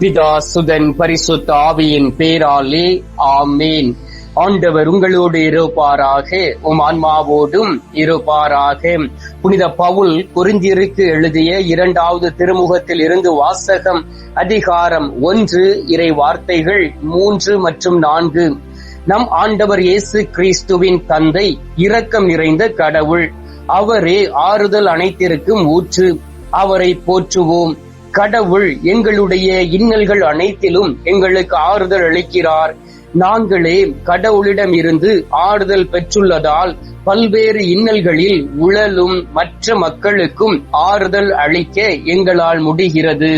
பிதா சுதன் பரிசுத்த ஆவியின் பேராலே ஆமேன். ஆண்டவர் உங்களோடு இருப்பாராக உம் ஆன்மாவோடும் இருப்பாராக. புனித பவுல் குறிஞ்சிருக்கு எழுதிய இரண்டாவது திருமுகத்தில் இருந்து வாசகம் அதிகாரம் ஒன்று இறை வார்த்தைகள் மூன்று மற்றும் நான்கு. நம் ஆண்டவர் இயேசு கிறிஸ்துவின் தந்தை இரக்கம் நிறைந்த கடவுள். அவரே ஆறுதல் அனைத்திற்கும் ஊற்று. அவரை போற்றுவோம். கடவுள் எங்களுடைய இன்னல்கள் அனைத்திலும் எங்களுக்கு ஆறுதல் அளிக்கிறார். நாங்களே கடவுளிடம் இருந்து ஆறுதல் பெற்றுள்ளதால் பல்வேறு இன்னல்களில் உழலும் மற்ற மக்களுக்கும் ஆறுதல் அளிக்க எங்களால் முடிகிறது.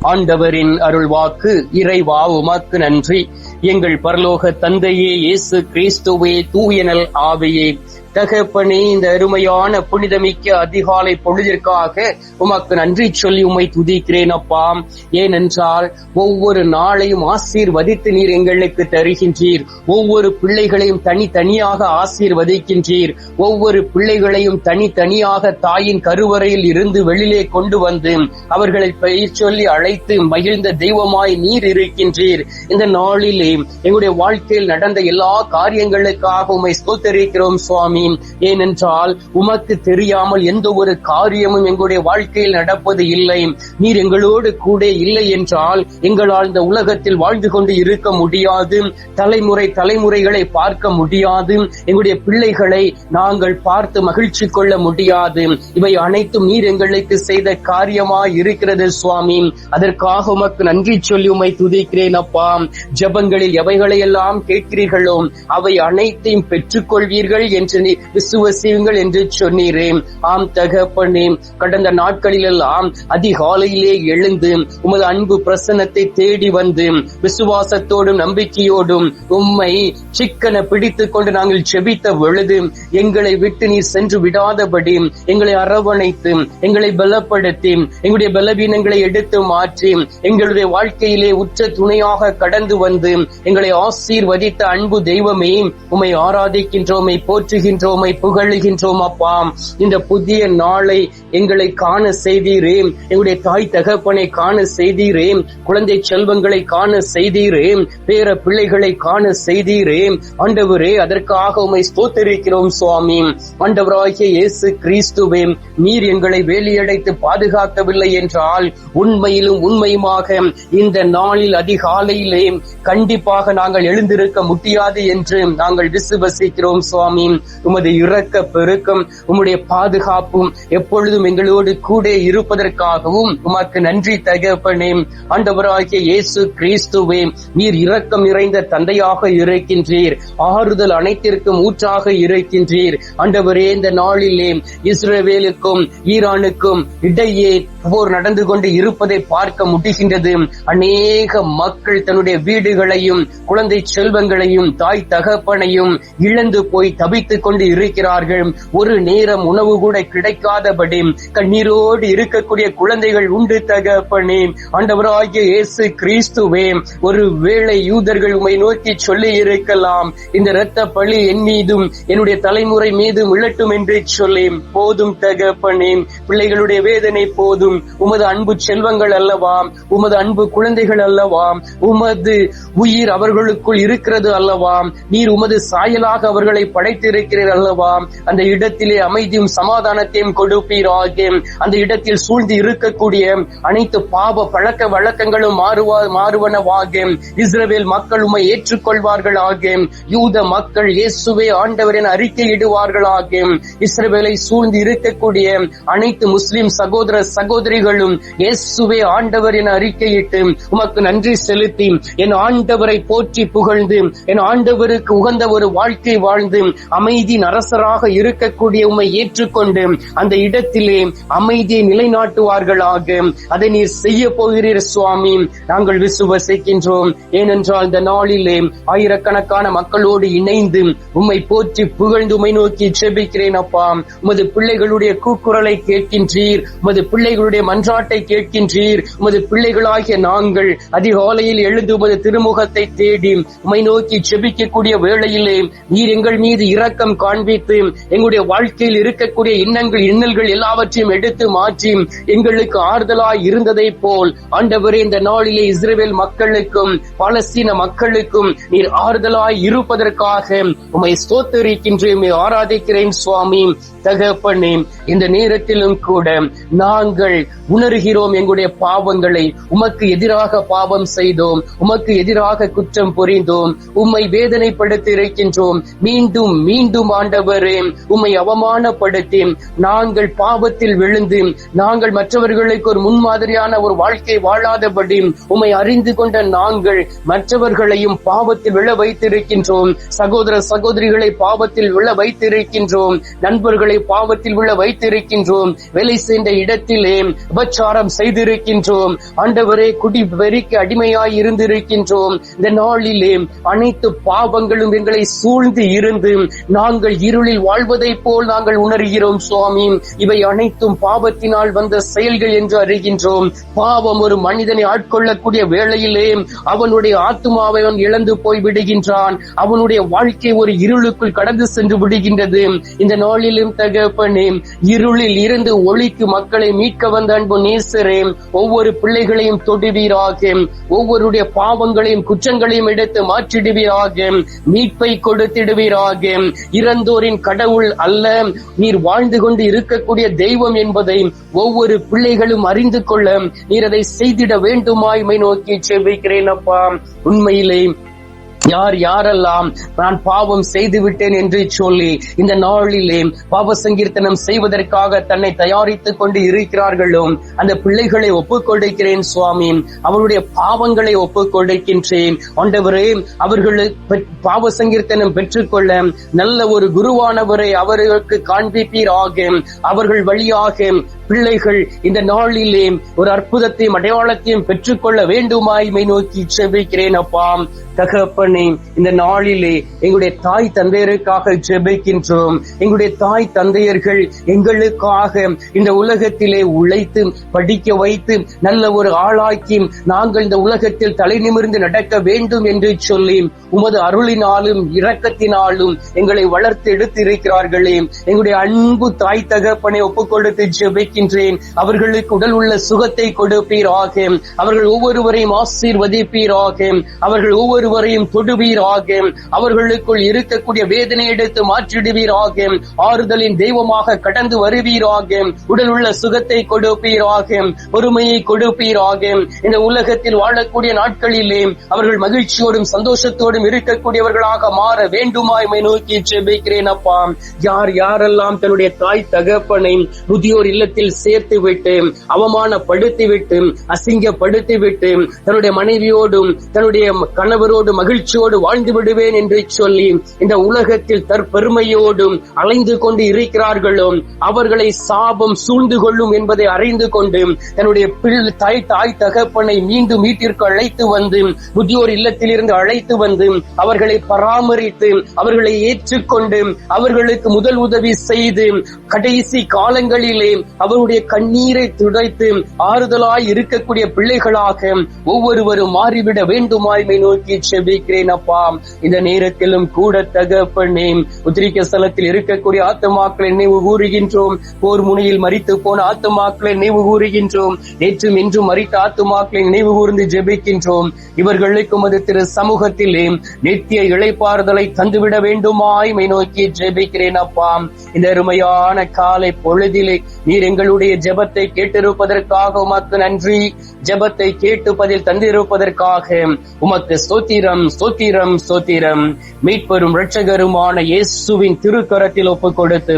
ஆண்டவரின் அருள்வாக்கு இறைவா உமாக்கு நன்றி. எங்கள் பரலோக தந்தையே இயேசு கிறிஸ்துவே தூயனல் ஆவையே. தகப்பனே இந்த அருமையான புனிதமிக்க அதிகாலை பொழுதிற்காக உமக்கு நன்றி சொல்லி உம்மை துதிக்கிறேன் அப்பா. ஏனென்றால் ஒவ்வொரு நாளையும் ஆசீர்வதித்து நீர் எங்களுக்கு தருகின்றீர். ஒவ்வொரு பிள்ளைகளையும் தனித்தனியாக ஆசீர்வதிக்கின்றீர். ஒவ்வொரு பிள்ளைகளையும் தனித்தனியாக தாயின் கருவறையில் இருந்து வெளியிலே கொண்டு வந்து அவர்களை பெயர் சொல்லி அழைத்து மகிழ்ந்த தெய்வமாய் நீர் இருக்கின்றீர். இந்த நாளிலே எங்களுடைய வாழ்க்கையில் நடந்த எல்லா காரியங்களுக்காக உம்மை ஸ்தோத்தரிக்கிறோம் சுவாமி. ஏனென்றால் உமக்கு தெரியாமல் எந்த ஒரு காரியமும் எங்களுடைய வாழ்க்கையில் நடப்பது இல்லை. நீர் எங்களோடு கூட இல்லை என்றால் எங்களால் இந்த உலகத்தில் வாழ்ந்து கொண்டு இருக்க முடியாது. தலைமுறை தலைமுறைகளை பார்க்க முடியாது. எங்களுடைய பிள்ளைகளை நாங்கள் பார்த்து மகிழ்ச்சி கொள்ள முடியாது. இவை அனைத்தும் நீர் எங்களுக்கு செய்த காரியமாய் இருக்கிறது சுவாமி. அதற்காக உமக்கு நன்றி சொல்லி உமை துதிக்கிறேன் அப்பா. ஜபங்களில் எவைகளை எல்லாம் கேட்கிறீர்களோ அவை அனைத்தையும் பெற்றுக்கொள்வீர்கள் என்று நீ விசுவசியுங்கள் என்று சொன்னீரே ஆம் தகப்பனே கடந்த நாட்களில் எல்லாம் அதிகாலையிலே எழுந்து உமது அன்பு பிரசன்னத்தை தேடி வந்து விசுவாசத்தோடும் நம்பிக்கையோடும் உம்மை சிக்கன பிடித்துக் கொண்டு நாங்கள் செபித்த பொழுது எங்களை விட்டு நீ சென்று விடாதபடி எங்களை அரவணைத்து எங்களை பலப்படுத்தி எங்களுடைய பலவீனங்களை எடுத்து மாற்றி எங்களுடைய வாழ்க்கையிலே உற்ற துணையாக கடந்து வந்து எங்களை ஆசீர்வதித்த அன்பு தெய்வமே உமை ஆராதிக்கின்றோமை போற்றுகின்ற போற்றுகின்றோமை புகழுகின்றோம் அப்பாம் இந்த புதிய நாளை எங்களை காண செய்தீரேம் எங்களுடைய தாய் தகப்பனை காண செய்தீரேம் குழந்தை செல்வங்களை காண செய்தீரேம் பேர பிள்ளைகளை காண செய்தீரே ஆண்டவரே அதற்காக உமை ஸ்தோத்தரிக்கிறோம் சுவாமி. ஆண்டவராகிய இயேசு கிறிஸ்துவே நீர் எங்களை வேலியடைத்து பாதுகாக்கவில்லை என்றால் உண்மையிலும் உண்மையுமாக இந்த நாளில் அதிகாலையிலே கண்டிப்பாக நாங்கள் எழுந்திருக்க முடியாது என்று நாங்கள் விசுவசிக்கிறோம் சுவாமி. உமது இரக்க பெருக்கம் உம்முடைய பாதுகாப்பும் எப்பொழுது எப்பொழுதும் எங்களோடு கூட இருப்பதற்காகவும் உமக்கு நன்றி தகப்பனே. ஆண்டவராகிய இயேசு கிறிஸ்துவே நீர் இரக்கம் நிறைந்த தந்தையாக இருக்கின்றீர். ஆறுதல் அனைத்திற்கும் ஊற்றாக இருக்கின்றீர். ஆண்டவரே இந்த நாளிலே இஸ்ரேவேலுக்கும் ஈரானுக்கும் இடையே போர் நடந்து கொண்டு இருப்பதை பார்க்க முடிகின்றது. அநேக மக்கள் தன்னுடைய வீடுகளையும் குழந்தை செல்வங்களையும் தாய் தகப்பனையும் இழந்து போய் தவித்துக் கொண்டு இருக்கிறார்கள். ஒரு நேரம் உணவு கூட கிடைக்காதபடி கண்ணீரோடு இருக்கக்கூடிய குழந்தைகள் உண்டு தகப்பனே. ஆண்டவராகிய இயேசு கிறிஸ்துவே ஒரு வேளை யூதர்கள் உமை நோக்கி சொல்லி இருக்கலாம். இந்த இரத்த பழி என் மீதும் என்னுடைய தலைமுறை மீதும் விழட்டும் என்று சொல்லி. போதும் தகப்பனே பிள்ளைகளுடைய வேதனை போதும். உமது அன்பு செல்வங்கள் அல்லவா? உமது அன்பு குழந்தைகள் அல்லவா? உமது உயிர் அவர்களுக்குள் இருக்கிறது அல்லவா? நீர் உமது சாயலாக அவர்களை படைத்திருக்கிறீர் அல்லவா? அந்த இடத்திலே அமைதியும் சமாதானத்தையும் கொடுப்பீரா? கொடுப்பீராக அந்த இடத்தில் சூழ்ந்து இருக்கக்கூடிய அனைத்து பாவ பழக்க வழக்கங்களும் மாறுவா மாறுவனவாக இஸ்ரேல் மக்கள் உமை ஏற்றுக்கொள்வார்களாக யூத மக்கள் இயேசுவே ஆண்டவர் என அறிக்கையிடுவார்களாக இஸ்ரேலை சூழ்ந்து இருக்கக்கூடிய அனைத்து முஸ்லிம் சகோதர சகோதரிகளும் இயேசுவே ஆண்டவரின் என அறிக்கையிட்டு உமக்கு நன்றி செலுத்தி என் ஆண்டவரை போற்றி புகழ்ந்து என் ஆண்டவருக்கு உகந்த ஒரு வாழ்க்கை வாழ்ந்து அமைதியின் அரசராக இருக்கக்கூடிய உம்மை ஏற்றுக்கொண்டு அந்த இடத்தில் அமைதியை நிலைநாட்டுவார்களாக. அதை நீர் செய்ய போகிறீர் சுவாமி. நாங்கள் விசுவசிக்கின்றோம். ஏனென்றால் இந்த நாளிலே ஆயிரக்கணக்கான மக்களோடு இணைந்து உம்மை போற்றி புகழ்ந்து உமை நோக்கி செபிக்கிறேன் அப்பா. உமது பிள்ளைகளுடைய கூக்குரலை கேட்கின்றீர். உமது பிள்ளைகளுடைய மன்றாட்டை கேட்கின்றீர். உமது பிள்ளைகளாகிய நாங்கள் அதிகாலையில் எழுந்து உமது திருமுகத்தை தேடி உமை நோக்கி செபிக்கக்கூடிய வேளையிலே நீர் எங்கள் மீது இரக்கம் காண்பித்து எங்களுடைய வாழ்க்கையில் இருக்கக்கூடிய இன்னங்கள் இன்னல்கள் எல்லா எல்லாவற்றையும் எடுத்து மாற்றி எங்களுக்கு ஆறுதலாய் இருந்ததை போல் ஆண்டவரே இந்த நாளிலே இஸ்ரேல் மக்களுக்கும் பாலஸ்தீன மக்களுக்கும் நீர் ஆறுதலாய் இருப்பதற்காக உமை ஸ்தோத்தரிக்கின்றேன் ஆராதிக்கிறேன் சுவாமி. தகப்பனே இந்த நேரத்திலும் கூட நாங்கள் உணர்கிறோம் எங்களுடைய பாவங்களை. உமக்கு எதிராக பாவம் செய்தோம் உமக்கு எதிராக குற்றம் புரிந்தோம் உம்மை வேதனைப்படுத்தி இருக்கின்றோம். மீண்டும் மீண்டும் ஆண்டவரே உம்மை அவமானப்படுத்தி நாங்கள் பாவ பாவத்தில் விழுந்து நாங்கள் மற்றவர்களுக்கு ஒரு முன்மாதிரியான ஒரு வாழ்க்கை வாழாதபடி உம்மை அறிந்து கொண்ட நாங்கள் மற்றவர்களையும் பாவத்தில் விழ வைத்திருக்கின்றோம். சகோதர சகோதரிகளை பாவத்தில் விழ வைத்திருக்கின்றோம். நண்பர்களை பாவத்தில் விழ வைத்திருக்கின்றோம். வேலை செய்த இடத்திலே உபச்சாரம் செய்திருக்கின்றோம். ஆண்டவரே குடி வெறிக்கு அடிமையாய் இருந்திருக்கின்றோம். இந்த நாளிலே அனைத்து பாவங்களும் எங்களை சூழ்ந்து இருந்து நாங்கள் இருளில் வாழ்வதை போல் நாங்கள் உணர்கிறோம் சுவாமி. இவை அனைத்தும் பாவத்தினால் வந்த செயல்கள் என்று அறிகின்றோம். பாவம் ஒரு மனிதனை ஆட்கொள்ளக்கூடிய வேளையிலே அவனுடைய ஆத்மாவை அவன் இழந்து போய் விடுகின்றான். அவனுடைய வாழ்க்கை ஒரு இருளுக்குள் கடந்து சென்று விடுகின்றது. இந்த நாளிலும் தகப்பனே இருளில் இருந்து ஒளிக்கு மக்களை மீட்க வந்த அன்பு நேசரே ஒவ்வொரு பிள்ளைகளையும் தொடுவீராக. ஒவ்வொருடைய பாவங்களையும் குற்றங்களையும் எடுத்து மாற்றிடுவீராக. மீட்பை கொடுத்திடுவீராக. இறந்தோரின் கடவுள் அல்ல. நீர் வாழ்ந்து கொண்டு இருக்கக்கூடிய தெய்வம் என்பதை ஒவ்வொரு பிள்ளைகளும் அறிந்து கொள்ள நீர் அதை செய்திட வேண்டுமாய் நோக்கி செபிக்கிறேன் அப்பா. உண்மையிலே யார் யாரெல்லாம் நான் பாவம் செய்து விட்டேன் என்று சொல்லி இந்த நாளிலே பாவ சங்கீர்த்தனம் செய்வதற்காக தன்னை தயாரித்துக் கொண்டு இருக்கிறார்களோ அந்த பிள்ளைகளை ஒப்புக் சுவாமி. அவருடைய பாவங்களை ஒப்புக்கொடுக்கின்றேன். ஆண்டவரே அவர்களுக்கு பாவ சங்கீர்த்தனம் பெற்றுக்கொள்ள நல்ல ஒரு குருவானவரை அவர்களுக்கு காண்பிப்பீராக. அவர்கள் வழியாக பிள்ளைகள் இந்த நாளிலே ஒரு அற்புதத்தையும் அடையாளத்தையும் பெற்றுக்கொள்ள வேண்டுமாய்மை நோக்கி செபிக்கிறேன் அப்பா. தகப்பனே இந்த நாளிலே எங்களுடைய தாய் தந்தையருக்காக ஜெபிக்கின்றோம். எங்களுடைய தாய் தந்தையர்கள் எங்களுக்காக இந்த உலகத்திலே உழைத்து படிக்க வைத்து நல்ல ஒரு ஆளாக்கி நாங்கள் இந்த உலகத்தில் தலை நிமிர்ந்து நடக்க வேண்டும் என்று சொல்லி உமது அருளினாலும் இரக்கத்தினாலும் எங்களை வளர்த்து எடுத்து இருக்கிறார்களே எங்களுடைய அன்பு தாய் தகப்பனை ஒப்புக்கொடுத்து ஜெபிக்க ஜெபிக்கின்றேன் அவர்களுக்கு உடல் உள்ள சுகத்தை கொடுப்பீராக. அவர்கள் ஒவ்வொருவரையும் ஆசீர்வதிப்பீராக. அவர்கள் ஒவ்வொருவரையும் தொடுவீராக. அவர்களுக்குள் இருக்கக்கூடிய வேதனை எடுத்து மாற்றிடுவீராக. ஆறுதலின் தெய்வமாக கடந்து வருவீராக. உடல் உள்ள சுகத்தை கொடுப்பீராக. பொறுமையை கொடுப்பீராக. இந்த உலகத்தில் வாழக்கூடிய நாட்களிலே அவர்கள் மகிழ்ச்சியோடும் சந்தோஷத்தோடும் இருக்கக்கூடியவர்களாக மாற வேண்டுமாய்மை நோக்கி செபிக்கிறேன் அப்பா. யார் யாரெல்லாம் தன்னுடைய தாய் தகப்பனை முதியோர் இல்லத்தில் சேர்த்து விட்டு அவமானப்படுத்தி விட்டு அசிங்கப்படுத்தி விட்டு தன்னுடைய மனைவியோடும் தன்னுடைய கணவரோடு மகிழ்ச்சியோடு வாழ்ந்து விடுவேன் என்று சொல்லி இந்த உலகத்தில் தற்பெருமையோடும் அலைந்து கொண்டு இருக்கிறார்களோ அவர்களை சாபம் சூழ்ந்து கொள்ளும் என்பதை அறிந்து கொண்டு தன்னுடைய பிள்ளை தாய் தாய் தகப்பனை மீண்டும் வீட்டிற்கு அழைத்து வந்து முதியோர் இல்லத்திலிருந்து அழைத்து வந்து அவர்களை பராமரித்து அவர்களை ஏற்றுக்கொண்டு அவர்களுக்கு முதல் உதவி செய்து கடைசி காலங்களிலே அவர் அவருடைய கண்ணீரை துடைத்து ஆறுதலாய் இருக்கக்கூடிய பிள்ளைகளாக ஒவ்வொருவரும் மாறிவிட வேண்டுமாய்மை நோக்கி செபிக்கிறேன் அப்பா. இந்த நேரத்திலும் கூட தகப்பனே உத்திரிக்க ஸ்தலத்தில் இருக்கக்கூடிய ஆத்துமாக்களை நினைவு கூறுகின்றோம் போர் முனையில் மறித்து போன ஆத்துமாக்களை நினைவு கூறுகின்றோம் நேற்றும் இன்றும் மறித்த ஆத்துமாக்களை நினைவு கூர்ந்து ஜெபிக்கின்றோம். இவர்களுக்கும் அது திரு சமூகத்திலே நித்திய இழைப்பாறுதலை தந்துவிட வேண்டுமாய்மை நோக்கி ஜெபிக்கிறேன் அப்பா. இந்த அருமையான காலை பொழுதிலே நீர் எங்கள் எங்களுடைய ஜெபத்தை கேட்டிருப்பதற்காக உமக்கு நன்றி. ஜெபத்தை கேட்டு பதில் தந்திருப்பதற்காக உமக்கு ஸ்தோத்திரம் ஸ்தோத்திரம் ஸ்தோத்திரம். மீட்பெரும் இரட்சகருமான இயேசுவின் திருக்கரத்தில் ஒப்புக் கொடுத்து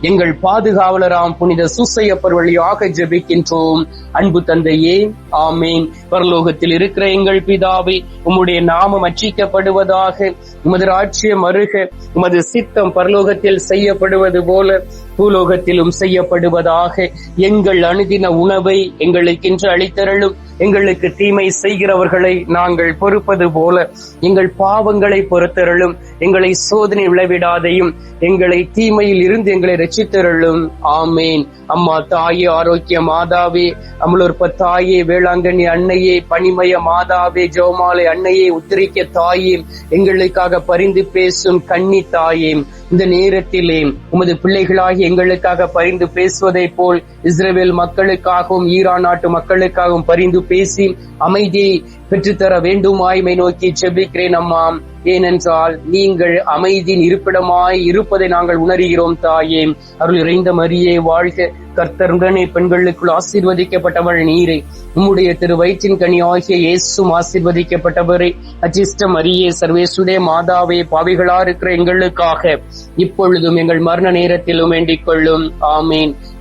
எங்கள் பாதுகாவலராம் புனித சுசையப்பர் வழியாக ஜெபிக்கின்றோம். அன்பு தந்தையே ஆமேன். பரலோகத்தில் இருக்கிற எங்கள் பிதாவை உம்முடைய நாமம் அச்சிக்கப்படுவதாக உமது ராட்சியம் அருக உமது சித்தம் பரலோகத்தில் செய்யப்படுவது போல பூலோகத்திலும் செய்யப்படுவதாக எங்கள் அணுதின உணவை எங்களுக்கென்று அளித்தரலும் எங்களுக்கு தீமை செய்கிறவர்களை நாங்கள் பொறுப்பது போல எங்கள் பாவங்களை பொறுத்தருளும். எங்களை சோதனை விளைவிடாதையும் எங்களை தீமையில் இருந்து எங்களை ரட்சித்தருளும். ஆமேன். அம்மா தாயே ஆரோக்கிய மாதாவே அமலோற்ப தாயே வேளாங்கண்ணி அன்னையே பனிமய மாதாவே ஜோமாலை அன்னையே உத்திரிக்க தாயே எங்களுக்காக பரிந்து பேசும் கன்னி தாயே இந்த நேரத்திலே உமது பிள்ளைகளாகி எங்களுக்காக பரிந்து பேசுவதைப் போல் இஸ்ரேல் மக்களுக்காகவும் ஈரான் நாட்டு மக்களுக்காகவும் பரிந்து பேசி அமைதியை பெற்றுத்தர வேண்டுமாய்மை நோக்கி செபிக்கிறேன் அம்மா ஏனென்றால் நீங்கள் அமைதியின் இருப்பிடமாய் இருப்பதை நாங்கள் உணர்கிறோம் தாயே. அருள் இறைந்த மரியே வாழ்க. கர்த்தருடனே பெண்களுக்குள் ஆசீர்வதிக்கப்பட்டவள் நீரை. உம்முடைய திரு வயிற்றின் கனி ஆகிய இயேசும் ஆசீர்வதிக்கப்பட்டவரை. அச்சிஷ்ட மரியே சர்வேசுடைய மாதாவே பாவிகளா இருக்கிற எங்களுக்காக இப்பொழுதும் எங்கள் மரண நேரத்திலும் வேண்டிக் கொள்ளும். ஆமீன்.